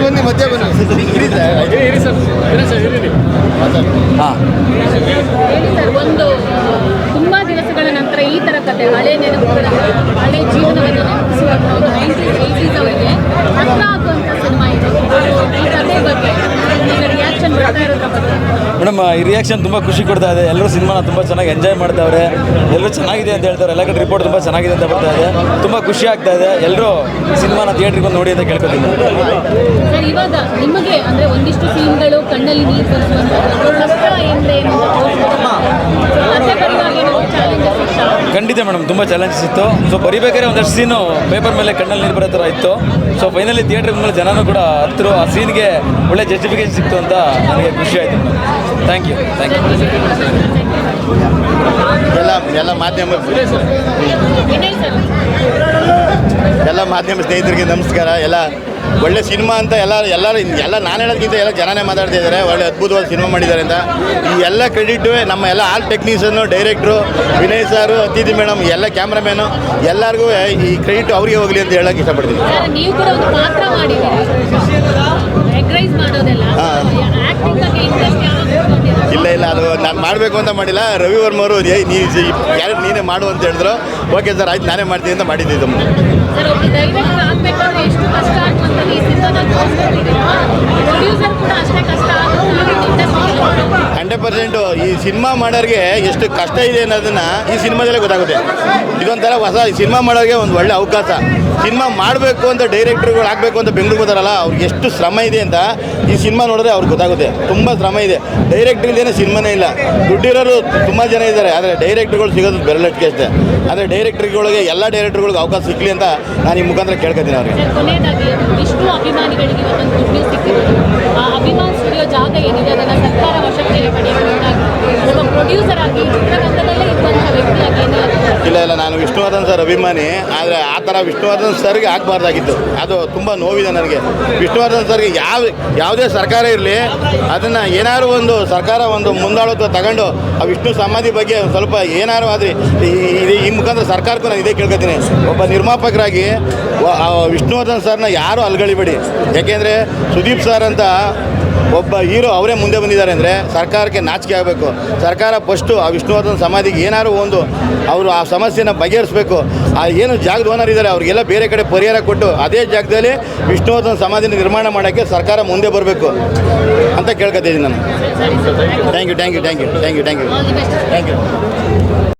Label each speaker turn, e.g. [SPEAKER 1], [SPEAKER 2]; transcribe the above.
[SPEAKER 1] ಬನ್ನಿ ಮಧ್ಯ ಬನ್ನಿ. ಇರಿ ಸರ್
[SPEAKER 2] ಹಾಂ.
[SPEAKER 3] ಹೇಳಿ ಸರ್ ಒಂದು ತುಂಬಾ ದಿವಸಗಳ ನಂತರ ಈ ತರ ಕತೆ ಹಳೆ ನೆನಪುಗಳನ್ನು ಹಳೆ ಜೀವನವನ್ನು ನೆನಪಿಸುವಂತ ಒಂದು ಏಯ್ಟೀಸ್ ಅವರಿಗೆ ಸಿನಿಮಾ ಇದು. ಈ ಕತೆ ಬಗ್ಗೆ ಈಗ ರಿಯಾಕ್ಷನ್ ಬರ್ತಾ
[SPEAKER 2] ಮೇಡಮ್, ಈ ರಿಯಾಕ್ಷನ್ ತುಂಬ ಖುಷಿ ಕೊಡ್ತಾ ಇದೆ. ಎಲ್ಲರೂ ಸಿನಿಮಾನ ತುಂಬ ಚೆನ್ನಾಗಿ ಎಂಜಾಯ್ ಮಾಡ್ತಾವ್ರೆ. ಎಲ್ಲರೂ ಚೆನ್ನಾಗಿದೆ ಅಂತ ಹೇಳ್ತಾರೆ. ಎಲ್ಲ ಕಡೆ ರಿಪೋರ್ಟ್ ತುಂಬ ಚೆನ್ನಾಗಿದೆ ಅಂತ ಬರ್ತಾ ಇದೆ. ತುಂಬ ಖುಷಿ ಆಗ್ತಾ ಇದೆ. ಎಲ್ಲರೂ ಸಿನಿಮಾನ ಥಿಯೇಟ್ರಿಗೆ ಬಂದು ನೋಡಿ ಅಂತ ಕೇಳ್ಕೊತೀನಿ.
[SPEAKER 3] ಒಂದಿಷ್ಟು ಸೀನ್ಗಳು ಕಣ್ಣಲ್ಲಿ ಬರಿಸುವಂಥದ್ದು ಕಷ್ಟ ಎಂದೇನು ಕತೆ ಬರೆಯುವಾಗ ಏನೋ ಚಾಲೆಂಜಸ್
[SPEAKER 2] ಖಂಡಿತ ಮೇಡಮ್, ತುಂಬ ಚಾಲೆಂಜಸ್ ಇತ್ತು. ಸೊ ಬರಿಬೇಕಾದ್ರೆ ಒಂದಷ್ಟು ಸೀನು ಪೇಪರ್ ಮೇಲೆ ಕಣ್ಣಲ್ಲಿ ನೀರು ಬರೋ ಥರ ಇತ್ತು. ಸೊ ಫೈನಲಿ ಥಿಯೇಟ್ರ್ ಮೇಲೆ ಜನನೂ ಕೂಡ ಹತ್ತಿರ ಆ ಸೀನ್ಗೆ ಒಳ್ಳೆ ಜಸ್ಟಿಫಿಕೇಶನ್ ಸಿಕ್ತು ಅಂತ ನನಗೆ ಖುಷಿ ಆಯಿತು ಥ್ಯಾಂಕ್ ಯು ಥ್ಯಾಂಕ್ ಯು
[SPEAKER 1] ಎಲ್ಲ ಎಲ್ಲ ಮಾಧ್ಯಮ ಎಲ್ಲ ಮಾಧ್ಯಮ ಸ್ನೇಹಿತರಿಗೆ ನಮಸ್ಕಾರ. ಎಲ್ಲ ಒಳ್ಳೆ ಸಿನಿಮಾ ಅಂತ ಎಲ್ಲ ಎಲ್ಲರೂ ಎಲ್ಲ ನಾನು ಹೇಳೋದಕ್ಕಿಂತ ಎಲ್ಲ ಜನನೇ ಮಾತಾಡ್ತಾ ಇದ್ದಾರೆ. ಒಳ್ಳೆ ಅದ್ಭುತವಾದ ಸಿನಿಮಾ ಮಾಡಿದ್ದಾರೆ ಅಂತ. ಈ ಎಲ್ಲ ಕ್ರೆಡಿಟ್ ನಮ್ಮ ಎಲ್ಲ ಆಲ್ ಟೆಕ್ನಿಷಿಯನ್ನು ಡೈರೆಕ್ಟ್ರು ವಿನಯ್ ಸಾರು ಅತಿಥಿ ಮೇಡಮ್ ಎಲ್ಲ ಕ್ಯಾಮ್ರಾಮ್ಯಾನು ಎಲ್ಲರಿಗೂ ಈ ಕ್ರೆಡಿಟ್ ಅವ್ರಿಗೆ ಹೋಗಲಿ ಅಂತ ಹೇಳೋಕೆ ಇಷ್ಟಪಡ್ತೀನಿ? ಇಲ್ಲ ಇಲ್ಲ ಅದು ನಾನು ಮಾಡಬೇಕು ಅಂತ ಮಾಡಿಲ್ಲ. ರವಿ ವರ್ಮ ಅವರು ನೀನು ಯಾರು ನೀನೇ ಮಾಡು ಅಂತ ಹೇಳಿದ್ರು. ಓಕೆ ಸರ್ ಆಯ್ತು ನಾನೇ ಮಾಡ್ತೀನಿ ಅಂತ ಮಾಡಿದ್ದಿದ್ದು
[SPEAKER 3] ಸರ್
[SPEAKER 1] ಪರ್ಸೆಂಟು ಈ ಸಿನಿಮಾ ಮಾಡೋರಿಗೆ ಎಷ್ಟು ಕಷ್ಟ ಇದೆ ಅನ್ನೋದನ್ನ ಈ ಸಿನಿಮಾದಲ್ಲೇ ಗೊತ್ತಾಗುತ್ತೆ. ಇದೊಂಥರ ಹೊಸ ಸಿನಿಮಾ ಮಾಡೋರಿಗೆ ಒಂದು ಒಳ್ಳೆ ಅವಕಾಶ. ಸಿನಿಮಾ ಮಾಡಬೇಕು ಅಂತ ಡೈರೆಕ್ಟರ್ಗಳು ಆಗಬೇಕು ಅಂತ ಬೆಂಗಳೂರು ಬರ್ತಾರಲ್ಲ ಅವ್ರಿಗೆ ಎಷ್ಟು ಶ್ರಮ ಇದೆ ಅಂತ ಈ ಸಿನಿಮಾ ನೋಡಿದ್ರೆ ಅವ್ರಿಗೆ ಗೊತ್ತಾಗುತ್ತೆ. ತುಂಬ ಶ್ರಮ ಇದೆ. ಡೈರೆಕ್ಟ್ರಿಲ್ದೇನೆ ಸಿನಿಮಾನೇ ಇಲ್ಲ. ದುಡ್ಡಿರೋರು ತುಂಬ ಜನ ಇದ್ದಾರೆ. ಆದರೆ ಡೈರೆಕ್ಟ್ರುಗಳು ಸಿಗೋದು ಬೆರಳಟ್ಟಿಗೆ ಅಷ್ಟೇ ಆದರೆ ಡೈರೆಕ್ಟ್ರುಗಳಿಗೆ, ಎಲ್ಲ ಡೈರೆಕ್ಟ್ರುಗಳಿಗೆ ಅವಕಾಶ ಸಿಕ್ಕಲಿ ಅಂತ ನಾನು ಈ ಮುಖಾಂತರ ಕೇಳ್ಕೊತೀನಿ ಅವ್ರಿಗೆ.
[SPEAKER 3] ಸರ್ಕಾರ ವಶಕ್ಕೆ
[SPEAKER 1] ಇಲ್ಲ ಇಲ್ಲ, ನಾನು ವಿಷ್ಣುವರ್ಧನ್ ಸರ್ ಅಭಿಮಾನಿ, ಆದರೆ ಆ ಥರ ವಿಷ್ಣುವರ್ಧನ್ ಸರ್ಗೆ ಆಗಬಾರ್ದಾಗಿತ್ತು. ಅದು ತುಂಬ ನೋವಿದೆ ನನಗೆ. ವಿಷ್ಣುವರ್ಧನ್ ಸರ್ಗೆ ಯಾವ, ಯಾವುದೇ ಸರ್ಕಾರ ಇರಲಿ, ಅದನ್ನು ಏನಾದ್ರು ಒಂದು ಸರ್ಕಾರ ಒಂದು ಮುಂದಾಳತ್ವ ತಗೊಂಡು ಆ ವಿಷ್ಣು ಸಮಾಧಿ ಬಗ್ಗೆ ಸ್ವಲ್ಪ ಏನಾದ್ರು ಆದರೆ ಈ ಈ ಮುಖಾಂತರ ಸರ್ಕಾರಕ್ಕೂ ನಾನು ಇದೇ ಕೇಳ್ಕೊತೀನಿ. ಒಬ್ಬ ನಿರ್ಮಾಪಕರಾಗಿ ವಿಷ್ಣುವರ್ಧನ್ ಸರ್ನ ಯಾರೂ ಅಲ್ಗಳಿಬೇಡಿ ಯಾಕೆಂದರೆ ಸುದೀಪ್ ಸರ್ ಅಂತ ಒಬ್ಬ ಹೀರೋ ಅವರೇ ಮುಂದೆ ಬಂದಿದ್ದಾರೆ ಅಂದರೆ ಸರ್ಕಾರಕ್ಕೆ ನಾಚಿಕೆ ಆಗಬೇಕು. ಸರ್ಕಾರ ಫಸ್ಟು ಆ ವಿಷ್ಣುವರ್ಧನ್ ಸಮಾಧಿಗೆ ಏನಾದ್ರು ಒಂದು ಅವರು ಆ ಸಮಸ್ಯೆನ ಬಗೆಹರಿಸಬೇಕು. ಆ ಏನು ಜಾಗದ ಓನರ್ ಇದ್ದಾರೆ, ಅವರಿಗೆಲ್ಲ ಬೇರೆ ಕಡೆ ಪರಿಹಾರ ಕೊಟ್ಟು ಅದೇ ಜಾಗದಲ್ಲಿ ವಿಷ್ಣುವರ್ಧನ್ ಸಮಾಧಿನ ನಿರ್ಮಾಣ ಮಾಡೋಕ್ಕೆ ಸರ್ಕಾರ ಮುಂದೆ ಬರಬೇಕು ಅಂತ ಕೇಳ್ಕೊತಿದ್ದೀನಿ ನಾನು. Thank you thank you thank you thank you thank you thank you